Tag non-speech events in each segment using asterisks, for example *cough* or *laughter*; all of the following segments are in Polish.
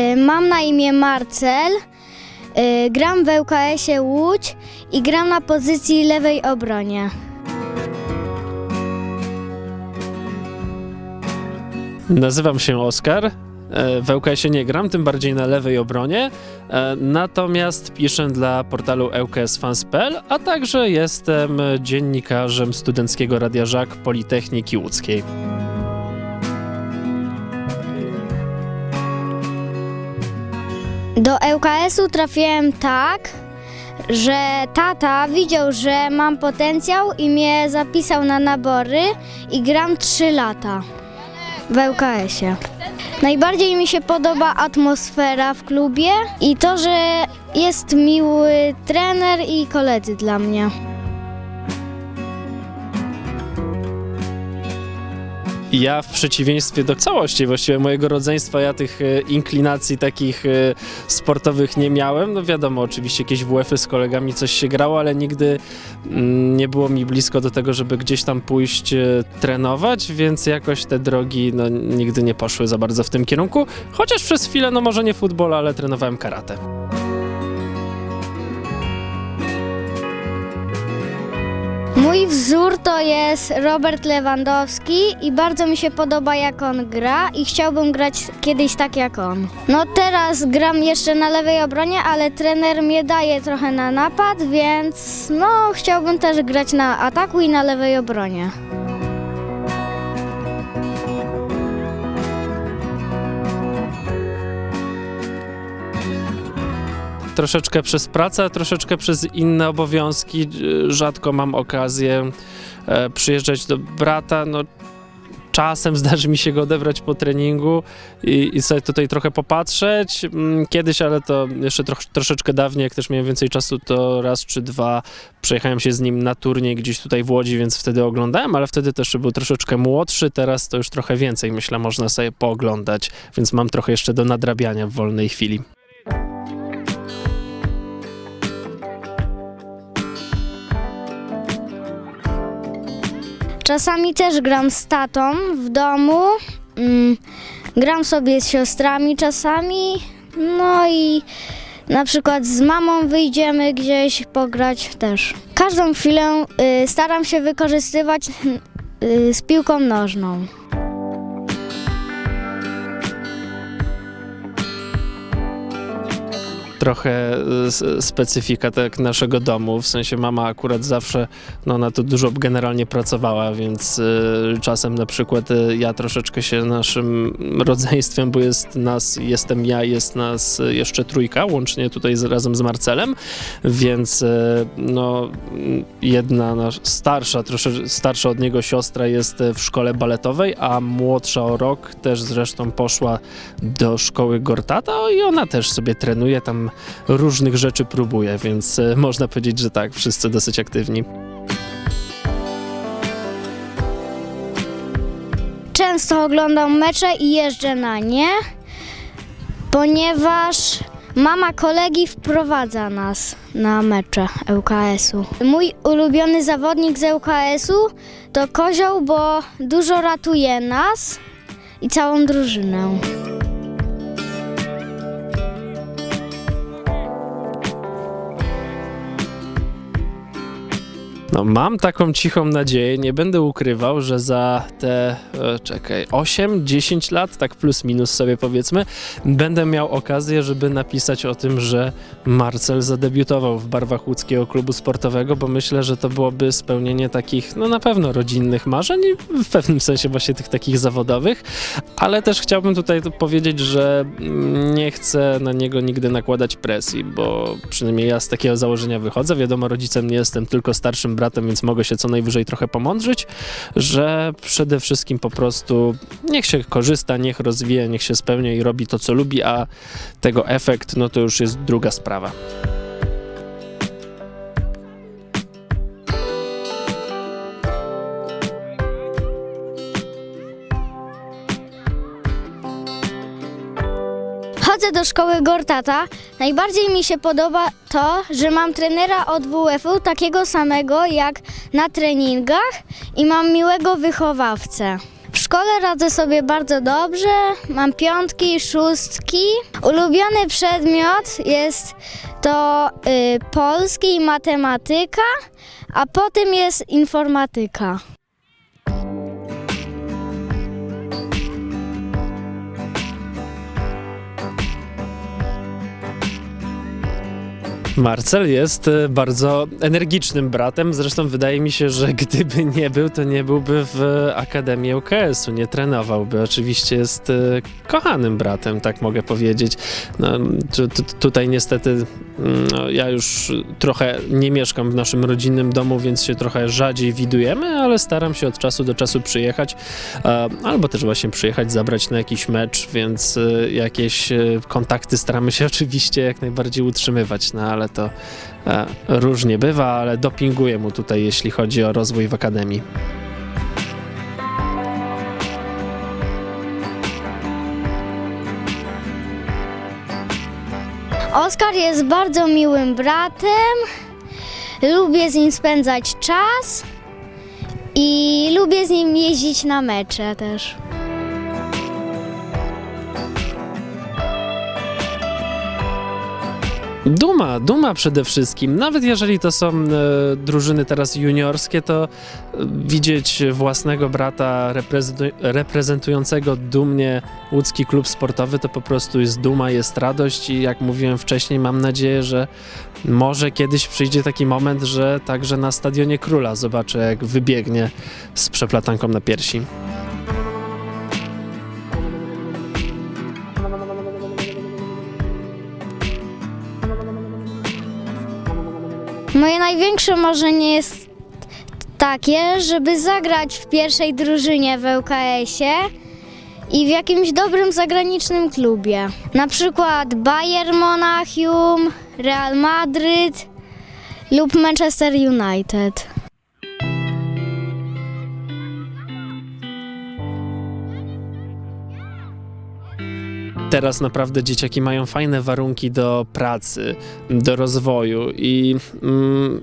Y, Mam na imię Marcel, y, gram w ŁKS-ie Łódź i gram na pozycji lewej obronie. Nazywam się Oskar. E, W ŁKS-ie nie gram, tym bardziej na lewej obronie. E, Natomiast piszę dla portalu ŁKSFans.pl, a także jestem dziennikarzem Studenckiego Radia Żak Politechniki Łódzkiej. Do ŁKS-u trafiłem tak, że tata widział, że mam potencjał i mnie zapisał na nabory i gram 3 lata w ŁKS-ie. Najbardziej mi się podoba atmosfera w klubie i to, że jest miły trener i koledzy dla mnie. Ja w przeciwieństwie do całości właściwie mojego rodzeństwa, ja tych e, inklinacji takich e, sportowych nie miałem. No wiadomo, oczywiście jakieś WF-y z kolegami coś się grało, ale nigdy mm, nie było mi blisko do tego, żeby gdzieś tam pójść e, trenować, więc jakoś te drogi no, nigdy nie poszły za bardzo w tym kierunku. Chociaż przez chwilę, no może nie futbol, ale trenowałem karate. Mój wzór to jest Robert Lewandowski i bardzo mi się podoba jak on gra i chciałbym grać kiedyś tak jak on. No teraz gram jeszcze na lewej obronie, ale trener mnie daje trochę na napad, więc no chciałbym też grać na ataku i na lewej obronie. Troszeczkę przez pracę, a troszeczkę przez inne obowiązki. E, Rzadko mam okazję e, przyjeżdżać do brata. No, czasem *laughs* zdarzy mi się go odebrać po treningu i, i sobie tutaj trochę popatrzeć. Mm, Kiedyś, ale to jeszcze troch, troszeczkę dawniej, jak też miałem więcej czasu, to raz czy dwa przejechałem się z nim na turniej gdzieś tutaj w Łodzi, więc wtedy oglądałem, ale wtedy też był troszeczkę młodszy, teraz to już trochę więcej, myślę, można sobie pooglądać, więc mam trochę jeszcze do nadrabiania w wolnej chwili. Czasami też gram z tatą w domu, mm, gram sobie z siostrami czasami, no i na przykład z mamą wyjdziemy gdzieś pograć też. Każdą chwilę y, staram się wykorzystywać y, z piłką nożną. Trochę e, specyfika tak naszego domu, w sensie mama akurat zawsze, no ona tu dużo generalnie pracowała, więc e, czasem na przykład e, ja troszeczkę się naszym rodzeństwem, bo jest nas, jestem ja, jest nas jeszcze trójka, łącznie tutaj z, razem z Marcelem, więc no jedna nasz, starsza, troszeczkę starsza od niego siostra jest w szkole baletowej, a młodsza o rok też zresztą poszła do szkoły Gortata i ona też sobie trenuje, tam różnych rzeczy próbuje, więc e, można powiedzieć, że tak, wszyscy dosyć aktywni. Często oglądam mecze i jeżdżę na nie, ponieważ mama kolegi wprowadza nas na mecze ŁKS-u. Mój ulubiony zawodnik z ŁKS-u to Kozioł, bo dużo ratuje nas i całą drużynę. No, mam taką cichą nadzieję, nie będę ukrywał, że za te, e, czekaj, 8-10 lat, tak plus minus sobie powiedzmy, będę miał okazję, żeby napisać o tym, że Marcel zadebiutował w barwach łódzkiego klubu sportowego, bo myślę, że to byłoby spełnienie takich, no na pewno rodzinnych marzeń w pewnym sensie właśnie tych takich zawodowych, ale też chciałbym tutaj powiedzieć, że mm, nie chcę na niego nigdy nakładać presji, bo przynajmniej ja z takiego założenia wychodzę. Wiadomo, rodzicem nie jestem, tylko starszym bratem, więc mogę się co najwyżej trochę pomądrzyć, że przede wszystkim po prostu niech się korzysta, niech rozwija, niech się spełnia i robi to, co lubi, a tego efekt, no to już jest druga sprawa. Chodzę do szkoły Gortata. Najbardziej mi się podoba to, że mam trenera od WF-u takiego samego jak na treningach i mam miłego wychowawcę. W szkole radzę sobie bardzo dobrze. Mam piątki szóstki. Ulubiony przedmiot jest to y, polski i matematyka, a potem jest informatyka. Marcel jest e, bardzo energicznym bratem, zresztą wydaje mi się, że gdyby nie był, to nie byłby w Akademii UKS-u, nie trenowałby. Oczywiście jest e, kochanym bratem, tak mogę powiedzieć. No, tu, tu, tutaj niestety ja już trochę nie mieszkam w naszym rodzinnym domu, więc się trochę rzadziej widujemy, ale staram się od czasu do czasu przyjechać, e, albo też właśnie przyjechać, zabrać na jakiś mecz, więc e, jakieś e, kontakty staramy się *laughs* oczywiście jak najbardziej utrzymywać, no ale to różnie bywa, ale dopinguję mu tutaj, jeśli chodzi o rozwój w akademii. Oskar jest bardzo miłym bratem. Lubię z nim spędzać czas i lubię z nim jeździć na mecze też. Duma, duma przede wszystkim. Nawet jeżeli to są e, drużyny teraz juniorskie, to e, widzieć własnego brata reprezentu- reprezentującego dumnie łódzki klub sportowy, to po prostu jest duma, jest radość i jak mówiłem wcześniej, mam nadzieję, że może kiedyś przyjdzie taki moment, że także na Stadionie Króla zobaczę, jak wybiegnie z przeplatanką na piersi. Moje największe marzenie jest takie, żeby zagrać w pierwszej drużynie w ŁKS-ie i w jakimś dobrym zagranicznym klubie. Na przykład Bayern Monachium, Real Madryt lub Manchester United. Teraz naprawdę dzieciaki mają fajne warunki do pracy, do rozwoju i mm,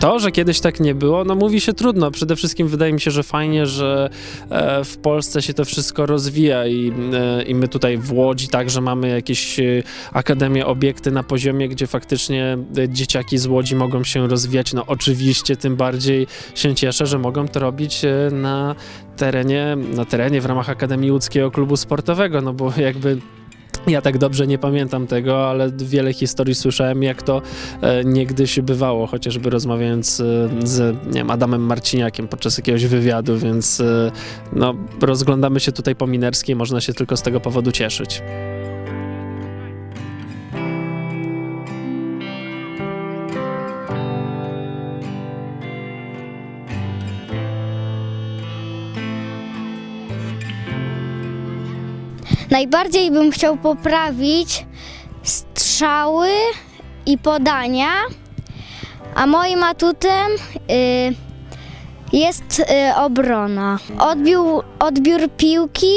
to, że kiedyś tak nie było, no mówi się trudno. Przede wszystkim wydaje mi się, że fajnie, że e, w Polsce się to wszystko rozwija i, e, i my tutaj w Łodzi także mamy jakieś e, akademie, obiekty na poziomie, gdzie faktycznie e, dzieciaki z Łodzi mogą się rozwijać. No oczywiście tym bardziej się cieszę, że mogą to robić e, na terenie, na terenie w ramach Akademii Łódzkiego Klubu Sportowego, no bo jakby ja tak dobrze nie pamiętam tego, ale wiele historii słyszałem, jak to e, niegdyś bywało, chociażby rozmawiając e, z nie wiem, Adamem Marciniakiem podczas jakiegoś wywiadu, więc e, no, rozglądamy się tutaj po Minerskiej, można się tylko z tego powodu cieszyć. Najbardziej bym chciał poprawić strzały i podania, a moim atutem y, jest y, obrona. Odbiór, odbiór piłki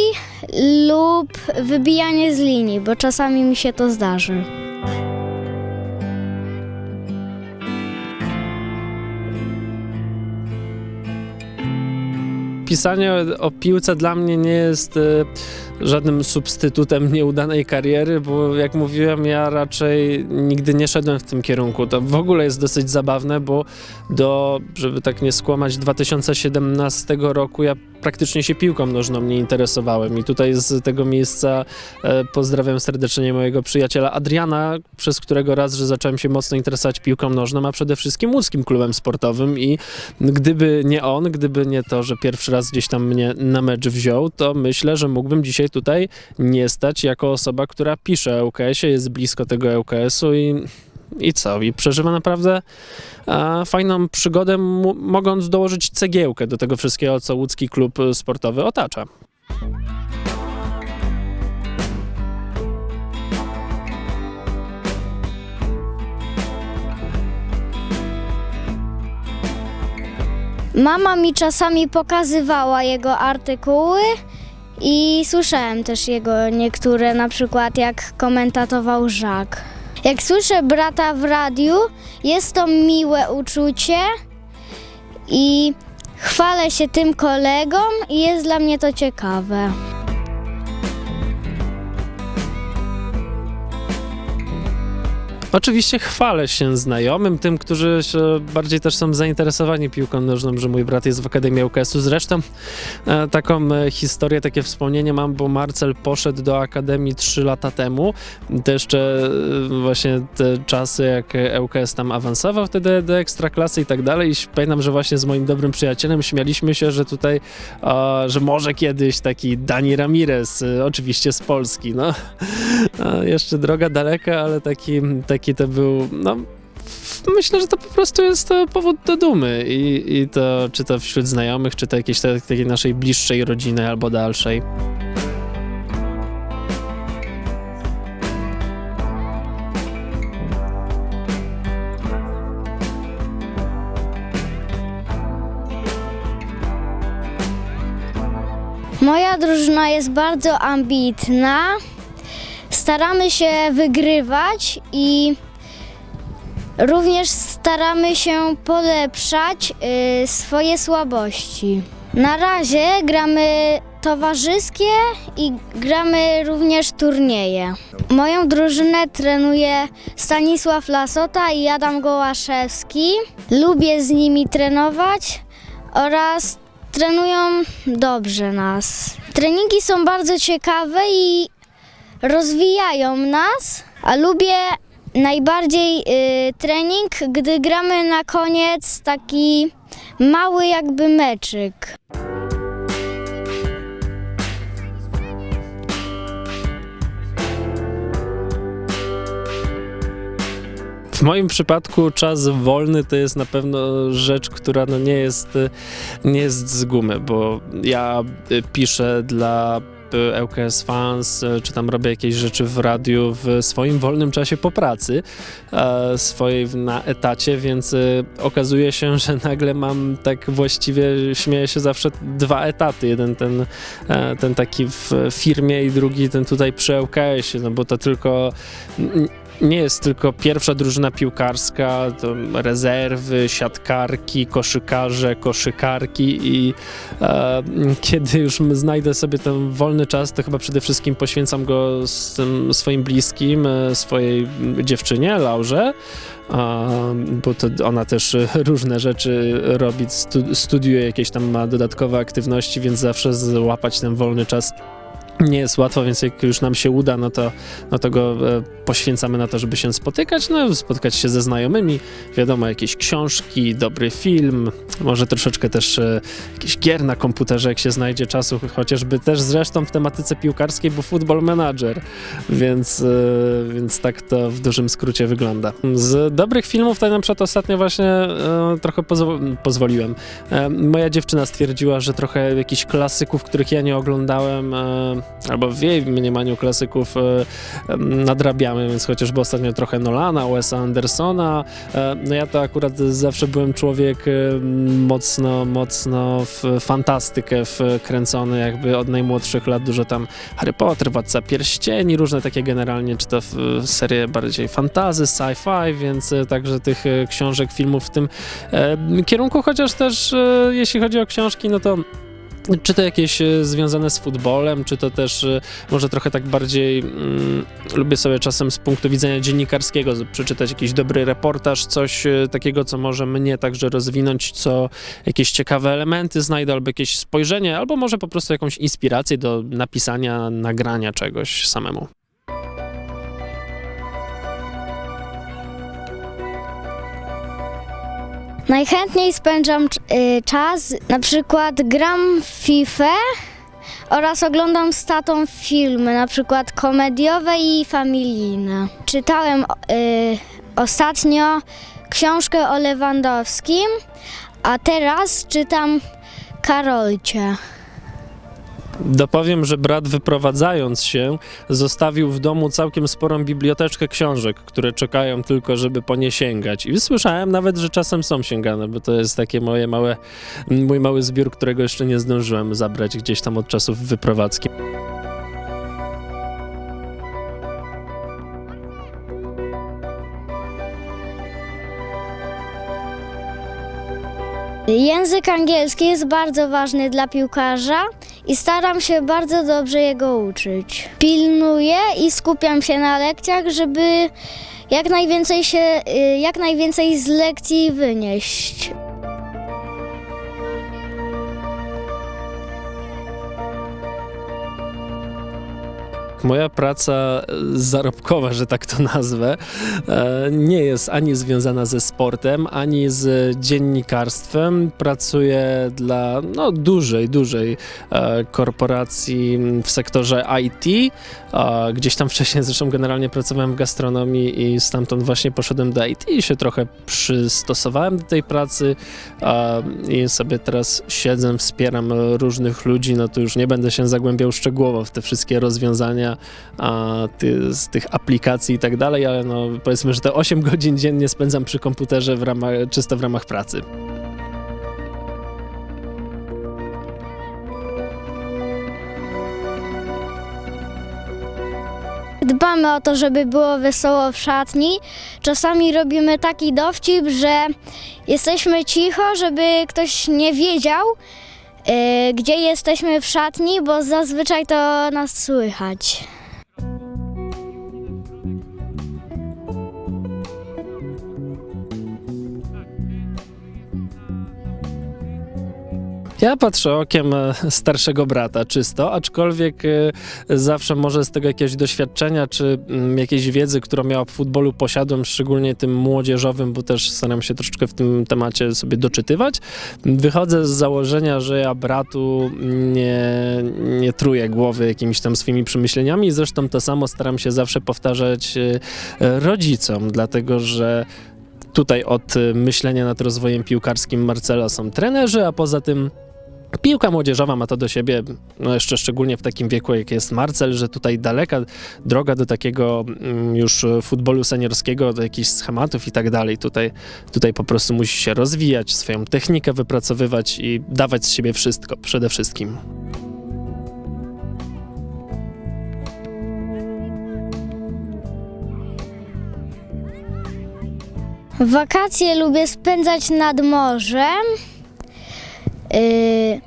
lub wybijanie z linii, bo czasami mi się to zdarzy. Pisanie o piłce dla mnie nie jest e, żadnym substytutem nieudanej kariery, bo jak mówiłem, ja raczej nigdy nie szedłem w tym kierunku. To w ogóle jest dosyć zabawne, bo do, żeby tak nie skłamać, 2017 roku ja praktycznie się piłką nożną nie interesowałem i tutaj z tego miejsca e, pozdrawiam serdecznie mojego przyjaciela Adriana, przez którego raz, że zacząłem się mocno interesować piłką nożną, a przede wszystkim łódzkim klubem sportowym i gdyby nie on, gdyby nie to, że pierwszy raz gdzieś tam mnie na mecz wziął, to myślę, że mógłbym dzisiaj tutaj nie stać jako osoba, która pisze o ŁKS-ie, jest blisko tego ŁKS-u i i co? I przeżywa naprawdę fajną przygodę, mogąc dołożyć cegiełkę do tego wszystkiego, co łódzki klub sportowy otacza. Mama mi czasami pokazywała jego artykuły i słyszałem też jego niektóre, na przykład jak komentatował Żak. Jak słyszę brata w radiu, jest to miłe uczucie i chwalę się tym kolegom i jest dla mnie to ciekawe. Oczywiście chwalę się znajomym, tym, którzy bardziej też są zainteresowani piłką nożną, że mój brat jest w Akademii UKS-u. Zresztą e, taką e, historię, takie wspomnienie mam, bo Marcel poszedł do Akademii 3 lata temu. To jeszcze e, właśnie te czasy, jak ŁKS tam awansował wtedy do ekstraklasy i tak dalej. I pamiętam, że właśnie z moim dobrym przyjacielem śmialiśmy się, że tutaj, że może kiedyś taki Dani Ramirez, oczywiście z Polski, no. Jeszcze droga daleka, ale taki, taki to był, no myślę, że to po prostu jest to powód do dumy i, i to czy to wśród znajomych, czy to jakiejś ta- takiej naszej bliższej rodziny albo dalszej. Moja drużyna jest bardzo ambitna. Staramy się wygrywać i również staramy się polepszać y, swoje słabości. Na razie gramy towarzyskie i gramy również turnieje. Moją drużynę trenuje Stanisław Lasota i Adam Gołaszewski. Lubię z nimi trenować oraz trenują dobrze nas. Treningi są bardzo ciekawe i rozwijają nas, a lubię najbardziej y, trening, gdy gramy na koniec taki mały jakby meczyk. W moim przypadku czas wolny to jest na pewno rzecz, która no nie, jest, nie jest z gumy, bo ja y, piszę dla ŁKS Fans, y, czy tam robię jakieś rzeczy w radiu w swoim wolnym czasie po pracy, e, swojej na etacie, więc y, okazuje się, *laughs* że nagle mam tak właściwie, śmieję się zawsze, dwa etaty. Jeden ten, e, ten taki w firmie i drugi ten tutaj przy ŁKS-ie, no bo to tylko nie jest tylko pierwsza drużyna piłkarska, to rezerwy, siatkarki, koszykarze, koszykarki i e, kiedy już znajdę sobie ten wolny czas, to chyba przede wszystkim poświęcam go swoim bliskim, e, swojej dziewczynie, Laurze, bo to ona też *laughs* różne rzeczy robi, stu, studiuje jakieś tam ma dodatkowe aktywności, więc zawsze złapać ten wolny czas nie jest łatwo, więc jak już nam się uda, no to, no to go e, poświęcamy na to, żeby się spotykać, no spotkać się ze znajomymi, wiadomo, jakieś książki, dobry film, może troszeczkę też e, jakichś gier na komputerze, jak się znajdzie czasu, chociażby też zresztą w tematyce piłkarskiej, bo Football Manager, więc, e, więc tak to w dużym skrócie wygląda. Z dobrych filmów, tak na przykład ostatnio właśnie e, trochę pozwo- pozwoliłem. E, moja dziewczyna stwierdziła, że trochę jakichś klasyków, których ja nie oglądałem, e, albo w jej mniemaniu klasyków e, nadrabiamy, więc chociażby ostatnio trochę Nolana, Wesa Andersona. E, no ja to akurat zawsze byłem człowiek e, mocno, mocno w fantastykę wkręcony, jakby od najmłodszych lat dużo tam Harry Potter, Władca Pierścieni, różne takie generalnie, czy to w, serie bardziej fantazy, sci-fi, więc także tych książek, filmów w tym kierunku, chociaż też jeśli chodzi o książki, no to czy to jakieś e, związane z futbolem, czy to też e, może trochę tak bardziej mm, lubię sobie czasem z punktu widzenia dziennikarskiego przeczytać jakiś dobry reportaż, coś e, takiego, co może mnie także rozwinąć, co jakieś ciekawe elementy znajdę, albo jakieś spojrzenie, albo może po prostu jakąś inspirację do napisania, nagrania czegoś samemu. Najchętniej spędzam y, czas, na przykład gram w FIFA oraz oglądam z tatą filmy, na przykład komediowe i familijne. Czytałem y, ostatnio książkę o Lewandowskim, a teraz czytam Karolcie. Dopowiem, że brat wyprowadzając się zostawił w domu całkiem sporą biblioteczkę książek, które czekają tylko, żeby po nie sięgać. I słyszałem nawet, że czasem są sięgane, bo to jest takie moje małe, mój mały zbiór, którego jeszcze nie zdążyłem zabrać gdzieś tam od czasów wyprowadzki. Język angielski jest bardzo ważny dla piłkarza i staram się bardzo dobrze jego uczyć. Pilnuję i skupiam się na lekcjach, żeby jak najwięcej, się, y, jak najwięcej z lekcji wynieść. Moja praca zarobkowa, że tak to nazwę, e, nie jest ani związana ze sportem, ani z dziennikarstwem. Pracuję dla no, dużej, dużej e, korporacji w sektorze IT. Gdzieś tam wcześniej zresztą generalnie pracowałem w gastronomii i stamtąd właśnie poszedłem do IT i się trochę przystosowałem do tej pracy i sobie teraz siedzę, wspieram różnych ludzi. No to już nie będę się zagłębiał szczegółowo w te wszystkie rozwiązania a, ty, z tych aplikacji i tak dalej, ale no powiedzmy, że te 8 *laughs* godzin dziennie spędzam przy komputerze w ramach, czysto w ramach pracy. Dbamy o to, żeby było wesoło w szatni. Czasami robimy taki dowcip, że jesteśmy cicho, żeby ktoś nie wiedział, gdzie jesteśmy w szatni, bo zazwyczaj to nas słychać. Ja patrzę okiem e, starszego brata czysto, aczkolwiek e, zawsze może z tego jakiegoś doświadczenia czy mm, jakiejś wiedzy, którą ja o futbolu posiadłem, szczególnie tym młodzieżowym, bo też staram się troszeczkę w tym temacie sobie doczytywać. Wychodzę z założenia, że ja bratu nie, nie truję głowy jakimiś tam swoimi przemyśleniami. Zresztą to samo staram się zawsze powtarzać e, rodzicom, dlatego że tutaj od myślenia nad rozwojem piłkarskim Marcela są trenerzy, a poza tym Piłka młodzieżowa ma to do siebie, no jeszcze szczególnie w takim wieku, jak jest Marcel, że tutaj daleka droga do takiego mm, już futbolu seniorskiego, do jakichś schematów i tak dalej. Tutaj, tutaj po prostu musi się rozwijać, swoją technikę wypracowywać i dawać z siebie wszystko, przede wszystkim. Wakacje lubię spędzać nad morzem. Yy,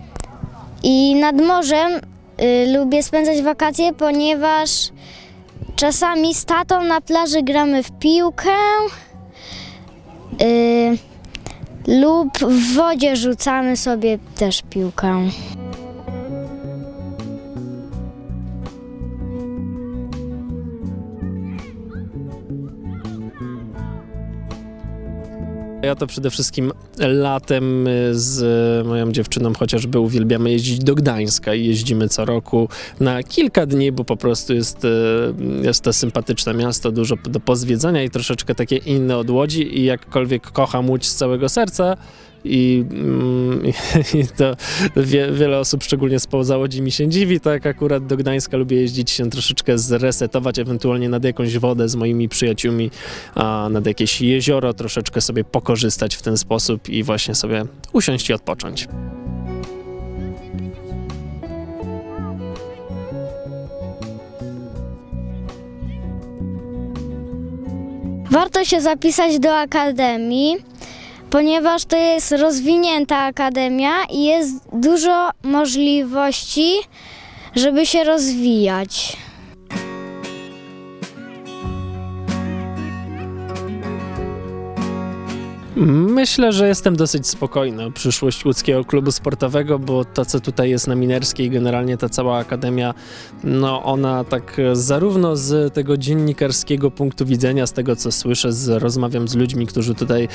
I nad morzem yy, lubię spędzać wakacje, ponieważ czasami z tatą na plaży gramy w piłkę yy, lub w wodzie rzucamy sobie też piłkę. Ja to przede wszystkim latem y, z moją dziewczyną chociażby uwielbiamy jeździć do Gdańska i jeździmy co roku na kilka dni, bo po prostu jest, y, jest to sympatyczne miasto, dużo do pozwiedzania i troszeczkę takie inne od Łodzi i jakkolwiek kocham Łódź z całego serca, i, mm, *laughs* i to wie, wiele osób, szczególnie spoza Łodzi, mi się dziwi, tak akurat do Gdańska lubię jeździć się troszeczkę zresetować, ewentualnie nad jakąś wodę z moimi przyjaciółmi, a nad jakieś jezioro, troszeczkę sobie pokorzystać w ten sposób i właśnie sobie usiąść i odpocząć. Warto się zapisać do akademii, ponieważ to jest rozwinięta akademia i jest dużo możliwości, żeby się rozwijać. Myślę, że jestem dosyć spokojny o przyszłość łódzkiego klubu sportowego, bo to, co tutaj jest na Minerskiej, generalnie ta cała akademia, no ona tak e, zarówno z tego dziennikarskiego punktu widzenia, z tego, co słyszę, z, rozmawiam z ludźmi, którzy tutaj e,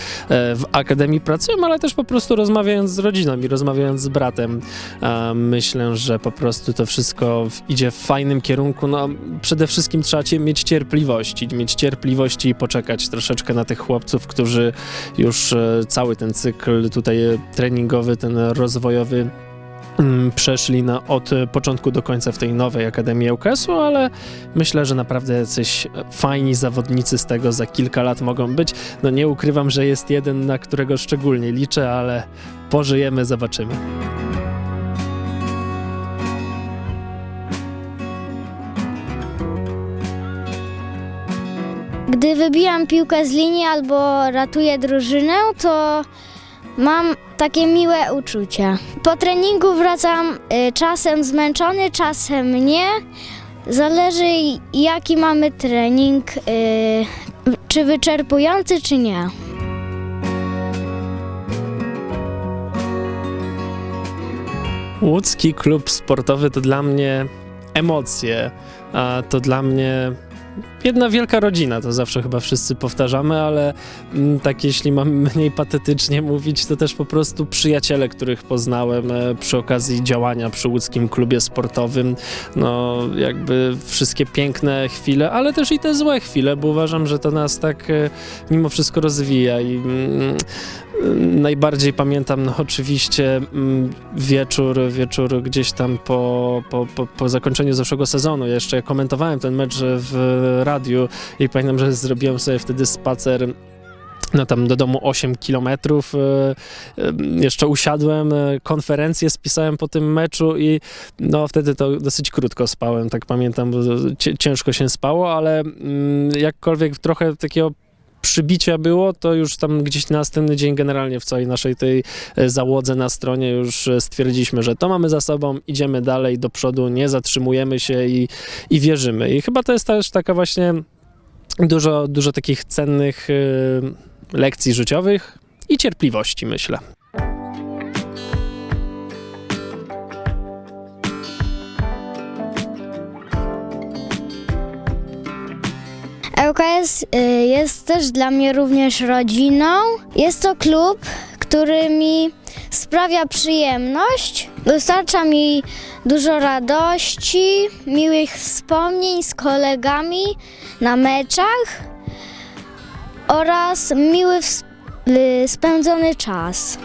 w akademii pracują, ale też po prostu rozmawiając z rodziną i rozmawiając z bratem, myślę, że po prostu to wszystko idzie w fajnym kierunku. No, przede wszystkim trzeba mieć cierpliwości, mieć cierpliwości i poczekać troszeczkę na tych chłopców, którzy już e, cały ten cykl tutaj e, treningowy, ten rozwojowy mm, przeszli na, od e, początku do końca w tej nowej Akademii ŁKS-u, ale myślę, że naprawdę jacyś fajni zawodnicy z tego za kilka lat mogą być. No nie ukrywam, że jest jeden, na którego szczególnie liczę, ale pożyjemy, zobaczymy. Gdy wybijam piłkę z linii albo ratuję drużynę, to mam takie miłe uczucie. Po treningu wracam y, czasem zmęczony, czasem nie. Zależy jaki mamy trening, y, czy wyczerpujący, czy nie. Łódzki klub sportowy to dla mnie emocje, to dla mnie jedna wielka rodzina, to zawsze chyba wszyscy powtarzamy, ale mm, tak jeśli mam *laughs* mniej patetycznie mówić, to też po prostu przyjaciele, których poznałem e, przy okazji działania przy łódzkim klubie sportowym, no jakby wszystkie piękne chwile, ale też i te złe chwile, bo uważam, że to nas tak e, mimo wszystko rozwija i mm, Najbardziej pamiętam no, oczywiście mm, wieczór, wieczór gdzieś tam po, po, po, po zakończeniu zeszłego sezonu. Jeszcze komentowałem ten mecz w radiu i pamiętam, że zrobiłem sobie wtedy spacer no tam do domu 8 kilometrów. e, e, Jeszcze usiadłem, e, konferencję spisałem po tym meczu i no wtedy to dosyć krótko spałem, tak pamiętam, bo ciężko się spało, ale mm, jakkolwiek trochę takiego przybicia było, to już tam gdzieś na następny dzień generalnie w całej naszej tej e, załodze na stronie już e, stwierdziliśmy, że to mamy za sobą, idziemy dalej do przodu, nie zatrzymujemy się i, i wierzymy. I chyba to jest też taka właśnie dużo, dużo takich cennych e, lekcji życiowych i cierpliwości, myślę. ŁKS y, jest też dla mnie również rodziną. Jest to klub, który mi sprawia przyjemność, dostarcza mi dużo radości, miłych wspomnień z kolegami na meczach oraz miły y, spędzony czas.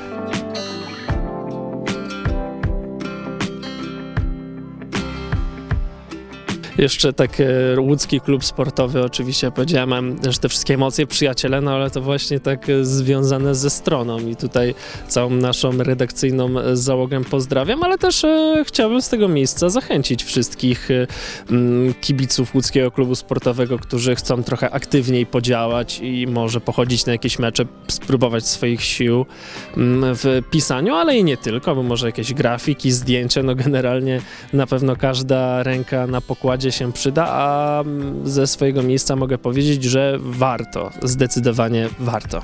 Jeszcze tak łódzki klub sportowy, oczywiście powiedziałem, em, że te wszystkie emocje, przyjaciele, no ale to właśnie tak e, związane ze stroną i tutaj całą naszą redakcyjną e, załogę pozdrawiam, ale też chciałbym z tego miejsca zachęcić wszystkich kibiców łódzkiego klubu sportowego, którzy chcą trochę aktywniej podziałać i może pochodzić na jakieś mecze, spróbować swoich sił w pisaniu, ale i nie tylko, bo może jakieś grafiki, zdjęcia, no generalnie na pewno każda ręka na pokładzie się przyda, a ze swojego miejsca mogę powiedzieć, że warto, zdecydowanie warto.